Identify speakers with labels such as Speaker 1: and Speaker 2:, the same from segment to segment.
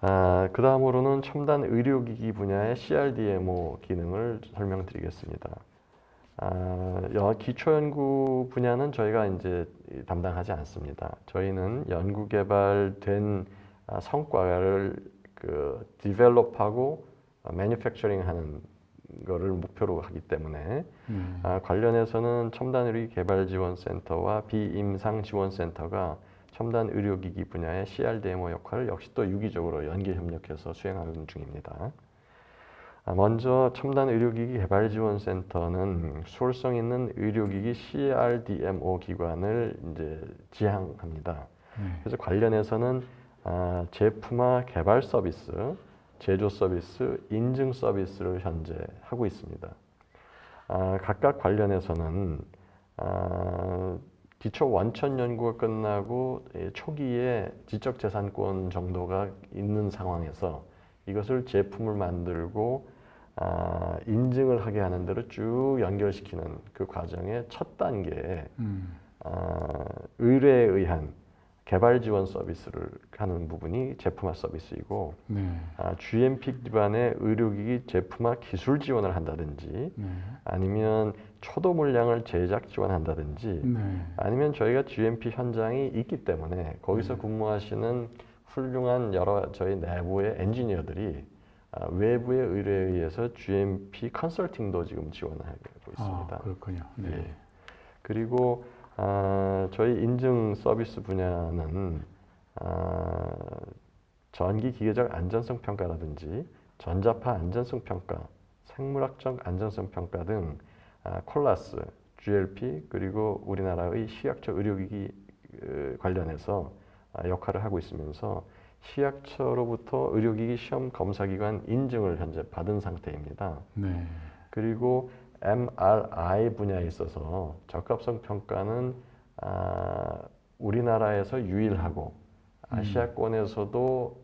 Speaker 1: 아, 그 다음으로는 첨단 의료기기 분야의 CRDMO 기능을 설명드리겠습니다. 아, 여- 기초연구 분야는 저희가 이제 담당하지 않습니다. 저희는 연구 개발된 아, 성과를 그 디벨롭하고 매니팩처링 하는 거를 목표로 하기 때문에
Speaker 2: 음.
Speaker 1: 아, 관련해서는 첨단 의료 개발 지원 센터와 비임상 지원 센터가 첨단 의료기기 분야의 CRDMO 역할을 역시 또 유기적으로 연계 협력해서 수행하는 중입니다. 아, 먼저 첨단 의료기기 개발 지원 센터는 수월성 있는 의료기기 CRDMO 기관을 이제 지향합니다.
Speaker 2: 네.
Speaker 1: 그래서 관련해서는 아, 제품화 개발 서비스, 제조 서비스, 인증 서비스를 현재 하고 있습니다. 아, 각각 관련해서는 아, 기초 원천 연구가 끝나고 예, 초기에 지적 재산권 정도가 있는 상황에서 이것을 제품을 만들고 아, 인증을 하게 하는 대로 쭉 연결시키는 그 과정의 첫 단계에
Speaker 2: 음.
Speaker 1: 아, 의뢰에 의한 개발 지원 서비스를 하는 부분이 제품화 서비스이고
Speaker 2: 네.
Speaker 1: 아, GMP 기반의 의료기기 제품화 기술 지원을 한다든지
Speaker 2: 네.
Speaker 1: 아니면 초도 물량을 제작 지원한다든지
Speaker 2: 네.
Speaker 1: 아니면 저희가 GMP 현장이 있기 때문에 거기서 근무하시는 훌륭한 여러 저희 내부의 엔지니어들이 아, 외부의 의뢰에 의해서 GMP 컨설팅도 지금 지원하고 있습니다.
Speaker 2: 아, 그렇군요. 네.
Speaker 1: 예. 그리고 아, 저희 인증 서비스 분야는 아, 전기 기계적 안전성 평가라든지 전자파 안전성 평가, 생물학적 안전성 평가 등 아, 콜라스, GLP 그리고 우리나라의 시약처 의료기기 어, 관련해서 아, 역할을 하고 있으면서 시약처로부터 의료기기 시험 검사기관 인증을 현재 받은 상태입니다.
Speaker 2: 네.
Speaker 1: 그리고 MRI 분야에 있어서 적합성 평가는 아, 우리나라에서 유일하고 아시아권에서도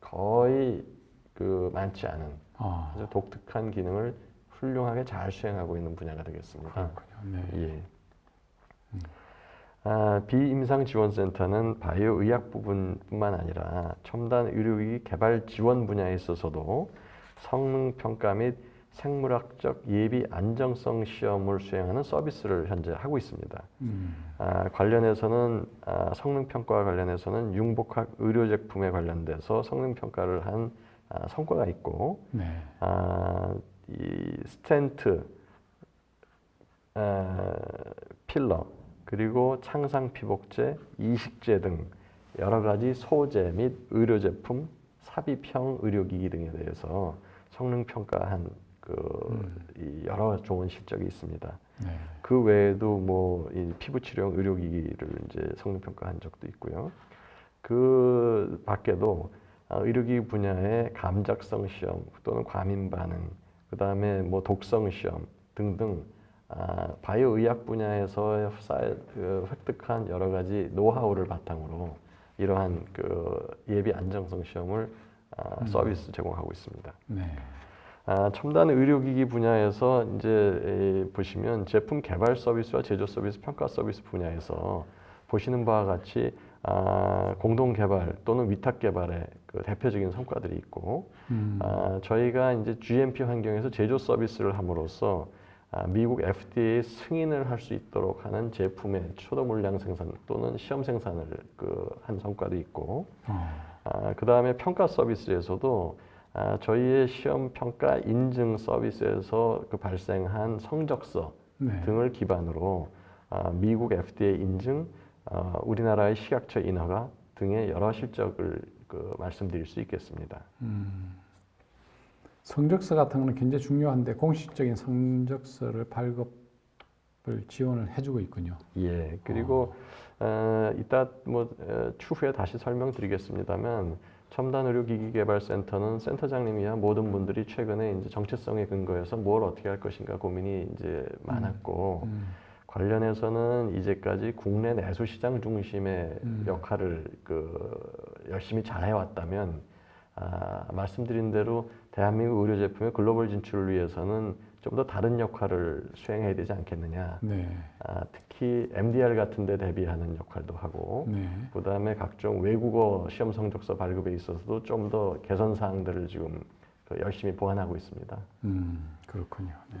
Speaker 1: 거의 그 많지 않은
Speaker 2: 아,
Speaker 1: 아주 독특한 기능을 훌륭하게 잘 수행하고 있는 분야가 되겠습니다.
Speaker 2: 그렇군요. 네.
Speaker 1: 예. 아, 비임상 지원센터는 바이오 의학 부분뿐만 아니라 첨단 의료기기 개발 지원 분야에 있어서도 성능 평가 및 생물학적 예비 안정성 시험을 수행하는 서비스를 현재 하고 있습니다.
Speaker 2: 음.
Speaker 1: 아, 관련해서는 아, 성능 평가와 관련해서는 융복학 의료 제품에 관련돼서 성능 평가를 한 아, 성과가 있고
Speaker 2: 네.
Speaker 1: 아, 이 스텐트, 아, 필러, 그리고 창상 피복제, 이식제 등 여러 가지 소재 및 의료 제품, 삽입형 의료기기 등에 대해서 성능 평가한 그이 여러 좋은 실적이 있습니다.
Speaker 2: 네.
Speaker 1: 그 외에도 뭐 이 피부 치료용 의료기기를 이제 성능 평가한 적도 있고요. 그 밖에도 아, 의료기기 분야의 감작성 시험 또는 과민 반응, 그 다음에 뭐 독성 시험 등등 아, 바이오 의학 분야에서 그 획득한 여러 가지 노하우를 바탕으로 이러한 그 예비 안정성 시험을 아, 서비스 제공하고 있습니다.
Speaker 2: 네.
Speaker 1: 아, 첨단 의료기기 분야에서 이제 에, 보시면 제품 개발 서비스와 제조 서비스, 평가 서비스 분야에서 보시는 바와 같이 아, 공동 개발 또는 위탁 개발의 그 대표적인 성과들이 있고
Speaker 2: 음.
Speaker 1: 아, 저희가 이제 GMP 환경에서 제조 서비스를 함으로써 아, 미국 FDA 승인을 할 수 있도록 하는 제품의 초도 물량 생산 또는 시험 생산을 그 한 성과도 있고
Speaker 2: 어.
Speaker 1: 아, 그 다음에 평가 서비스에서도 아, 저희의 시험 평가 인증 서비스에서 그 발생한 성적서
Speaker 2: 네.
Speaker 1: 등을 기반으로 아, 미국 FDA 인증, 아, 우리나라의 식약처 인허가 등의 여러 실적을 그 말씀드릴 수 있겠습니다.
Speaker 2: 음. 성적서 같은 거는 굉장히 중요한데 공식적인 성적서를 발급을 지원을 해주고 있군요.
Speaker 1: 예, 그리고 어, 이따 뭐 어, 추후에 다시 설명드리겠습니다만 첨단 의료기기 개발센터는 센터장님이 야 모든 분들이 최근에 이제 정체성에 근거해서 뭘 어떻게 할 것인가 고민이 이제 많았고
Speaker 2: 음.
Speaker 1: 관련해서는 이제까지 국내 내수 시장 중심의
Speaker 2: 음.
Speaker 1: 역할을 그 열심히 잘 해왔다면 아, 말씀드린 대로 대한민국 의료 제품의 글로벌 진출을 위해서는 좀 더 다른 역할을 수행해야 되지 않겠느냐.
Speaker 2: 네.
Speaker 1: 아, 특히 MDR 같은 데 대비하는 역할도 하고
Speaker 2: 네.
Speaker 1: 그 다음에 각종 외국어 시험 성적서 발급에 있어서도 좀 더 개선 사항들을 지금 그 열심히 보완하고 있습니다.
Speaker 2: 음, 그렇군요. 네.